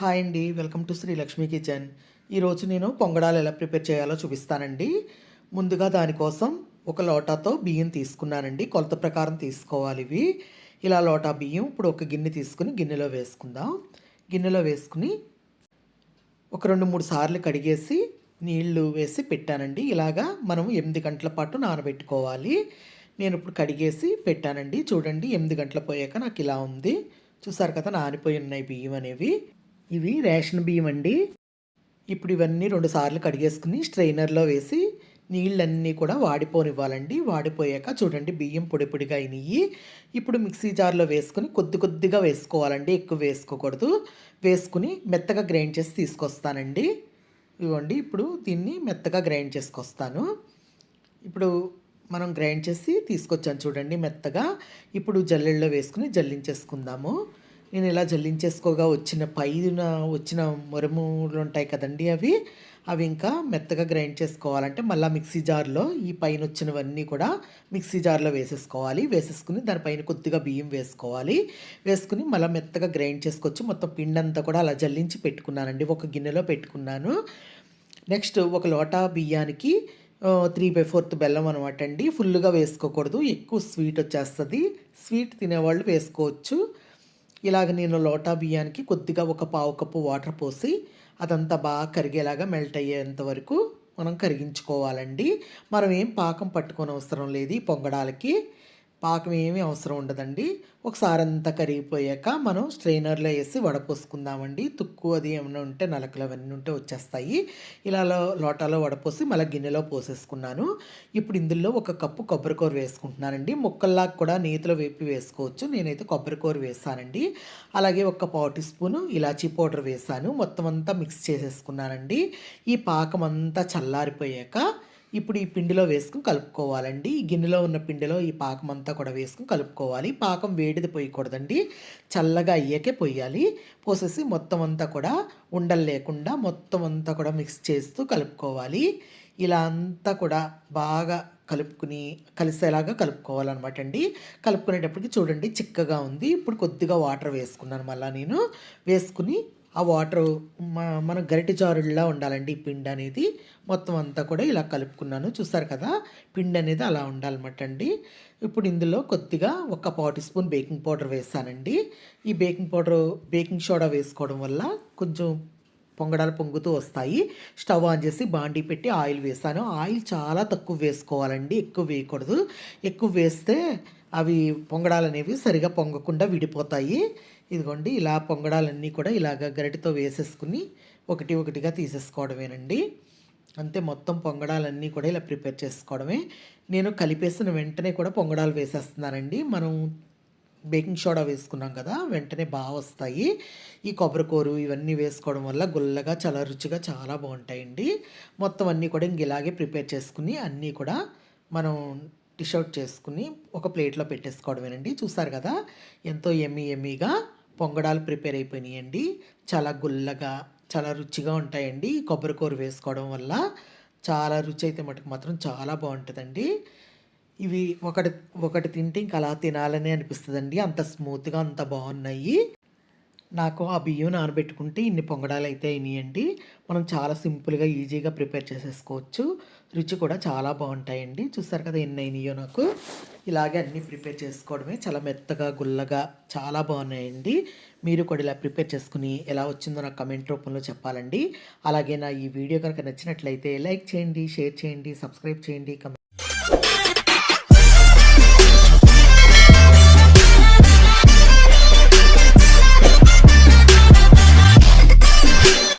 Hi అండి welcome to Sri Lakshmi kitchen. ఈరోజు నేను పొంగడాలు ఎలా ప్రిపేర్ చేయాలో చూపిస్తానండి. ముందుగా దానికోసం ఒక లోటాతో బియ్యం తీసుకున్నానండి. కొలత ప్రకారం తీసుకోవాలి ఇవి. ఇలా లోటా బియ్యం ఇప్పుడు ఒక గిన్నె తీసుకుని గిన్నెలో వేసుకుందాం. గిన్నెలో వేసుకుని ఒక రెండు మూడు సార్లు కడిగేసి నీళ్ళు వేసి పెట్టానండి. ఇలాగా మనం ఎనిమిది గంటల పాటు నానబెట్టుకోవాలి. నేను ఇప్పుడు కడిగేసి పెట్టానండి. చూడండి ఎనిమిది గంటల పోయాక నాకు ఇలా ఉంది. చూసారు కదా నానిపోయి ఉన్నాయి బియ్యం అనేవి. ఇవి రేషన్ బియ్యం అండి. ఇప్పుడు ఇవన్నీ రెండు సార్లు కడిగేసుకుని స్ట్రైనర్లో వేసి నీళ్ళన్నీ కూడా వాడిపోనివ్వాలండి. వాడిపోయాక చూడండి బియ్యం పొడి పొడిగా అయినాయి ఇప్పుడు మిక్సీ జార్లో వేసుకుని కొద్ది కొద్దిగా వేసుకోవాలండి. ఎక్కువ వేసుకోకూడదు. వేసుకుని మెత్తగా గ్రైండ్ చేసి తీసుకొస్తానండి. ఇవ్వండి ఇప్పుడు దీన్ని మెత్తగా గ్రైండ్ చేసుకొస్తాను. ఇప్పుడు మనం గ్రైండ్ చేసి తీసుకొచ్చాను చూడండి మెత్తగా. ఇప్పుడు జల్లెల్లో వేసుకుని జల్లించేసుకుందాము. నేను ఇలా జల్లించేసుకోగా వచ్చిన పైన వచ్చిన మురములు ఉంటాయి కదండి అవి అవి ఇంకా మెత్తగా గ్రైండ్ చేసుకోవాలంటే మళ్ళీ మిక్సీ జార్లో ఈ పైన వచ్చినవన్నీ కూడా మిక్సీ జార్లో వేసేసుకోవాలి. వేసేసుకుని దానిపైన కొద్దిగా బియ్యం వేసుకోవాలి. వేసుకుని మళ్ళీ మెత్తగా గ్రైండ్ చేసుకొచ్చి మొత్తం పిండి అంతా కూడా అలా జల్లించి పెట్టుకున్నానండి. ఒక గిన్నెలో పెట్టుకున్నాను. నెక్స్ట్ ఒక లోటా బియ్యానికి త్రీ బై ఫోర్త్ బెల్లం అనమాట అండి. ఫుల్గా వేసుకోకూడదు. ఎక్కువ స్వీట్ వచ్చేస్తుంది. స్వీట్ తినేవాళ్ళు వేసుకోవచ్చు. ఇలాగ నేను లోటా బియ్యానికి కొద్దిగా ఒక పావు కప్పు వాటర్ పోసి అదంతా బాగా కరిగేలాగా మెల్ట్ అయ్యేంత వరకు మనం కరిగించుకోవాలండి. మనం ఏం పాకం పట్టుకొని అవసరం లేదు ఈ పొంగడాలకి. పాకం ఏమీ అవసరం ఉండదండి. ఒకసారి అంతా కరిగిపోయాక మనం స్ట్రైనర్లో వేసి వడపోసుకుందామండి. తుక్కు అది ఏమైనా ఉంటే నలకలు అవన్నీ ఉంటే వచ్చేస్తాయి. ఇలా లోటాలో వడపోసి మళ్ళీ గిన్నెలో పోసేసుకున్నాను. ఇప్పుడు ఇందులో ఒక కప్పు కొబ్బరికూర వేసుకుంటున్నానండి. ముక్కల్లా కూడా నేతిలో వేపి వేసుకోవచ్చు. నేనైతే కొబ్బరికూర వేసానండి. అలాగే ఒక పావు స్పూను ఇలాచీ పౌడర్ వేసాను. మొత్తం అంతా మిక్స్ చేసేసుకున్నానండి. ఈ పాకం అంతా చల్లారిపోయాక ఇప్పుడు ఈ పిండిలో వేసుకుని కలుపుకోవాలండి. ఈ గిన్నెలో ఉన్న పిండిలో ఈ పాకం అంతా కూడా వేసుకుని కలుపుకోవాలి. పాకం వేడిది పోయకూడదండి. చల్లగా అయ్యాకే పోయాలి. పోసేసి మొత్తం అంతా కూడా ఉండలు లేకుండా మొత్తం అంతా కూడా మిక్స్ చేస్తూ కలుపుకోవాలి. ఇలా అంతా కూడా బాగా కలుపుకుని కలిసేలాగా కలుపుకోవాలన్నమాట అండి కలుపుకునేటప్పటికి చూడండి చిక్కగా ఉంది. ఇప్పుడు కొద్దిగా వాటర్ వేసుకున్నాను మళ్ళీ నేను. వేసుకుని ఆ వాటర్ మన గరిటె జారుల్లా ఉండాలండి ఈ పిండి అనేది మొత్తం అంతా కూడా ఇలా కలుపుకున్నాను. చూసారు కదా? పిండి అనేది అలా ఉండాలన్నమాట అండి ఇప్పుడు ఇందులో కొద్దిగా ఒక పావు స్పూన్ బేకింగ్ పౌడర్ వేసానండి. ఈ బేకింగ్ పౌడర్ బేకింగ్ సోడా వేసుకోవడం వల్ల కొంచెం పొంగడాలు పొంగుతూ వస్తాయి. స్టవ్ ఆన్ చేసి బాండీ పెట్టి ఆయిల్ వేసాను. ఆయిల్ చాలా తక్కువ వేసుకోవాలండి. ఎక్కువ వేయకూడదు. ఎక్కువ వేస్తే అవి పొంగడాలు అనేవి సరిగా పొంగకుండా విడిపోతాయి. ఇదిగోండి ఇలా పొంగడాలన్నీ కూడా ఇలాగ గరిటితో వేసేసుకుని ఒకటి ఒకటిగా తీసేసుకోవడమేనండి. అంతే మొత్తం పొంగడాలన్నీ కూడా ఇలా ప్రిపేర్ చేసుకోవడమే. నేను కలిపేసిన వెంటనే కూడా పొంగడాలు వేసేస్తున్నానండి. మనం బేకింగ్ సోడా వేసుకున్నాం కదా వెంటనే బాగా వస్తాయి. ఈ కొబ్బరికూరు ఇవన్నీ వేసుకోవడం వల్ల గుల్లగా చాలా రుచిగా చాలా బాగుంటాయండి. మొత్తం అన్నీ కూడా ఇంక ఇలాగే ప్రిపేర్ చేసుకుని అన్నీ కూడా మనం డిష్ అవుట్ చేసుకుని ఒక ప్లేట్లో పెట్టేసుకోవడమేనండి. చూసారు కదా? ఎంతో ఎమ్మి ఎమ్మిగా పొంగడాలు ప్రిపేర్ అయిపోయినాయండి. చాలా గుల్లగా చాలా రుచిగా ఉంటాయండి. కొబ్బరి కూర వేసుకోవడం వల్ల చాలా రుచి అయితే మటుకు మాత్రం చాలా బాగుంటుందండి. ఇవి ఒకటి ఒకటి తింటే ఇంకా అలా తినాలని అనిపిస్తుందండి. అంత స్మూత్గా అంత బాగున్నాయి. నాకు ఆ బియ్యం నానబెట్టుకుంటే ఇన్ని పొంగడాలు అయితే అయినాయండి. మనం చాలా సింపుల్గా ఈజీగా ప్రిపేర్ చేసేసుకోవచ్చు. రుచి కూడా చాలా బాగుంటాయండి. చూస్తారు కదా ఎన్ని అయినాయో నాకు. ఇలాగే అన్నీ ప్రిపేర్ చేసుకోవడమే చాలా మెత్తగా గుల్లగా చాలా బాగున్నాయండి. మీరు కూడా ఇలా ప్రిపేర్ చేసుకుని ఎలా వచ్చిందో నాకు కమెంట్ రూపంలో చెప్పాలండి. అలాగే నా ఈ వీడియో కనుక నచ్చినట్లయితే లైక్ చేయండి షేర్ చేయండి సబ్స్క్రైబ్ చేయండి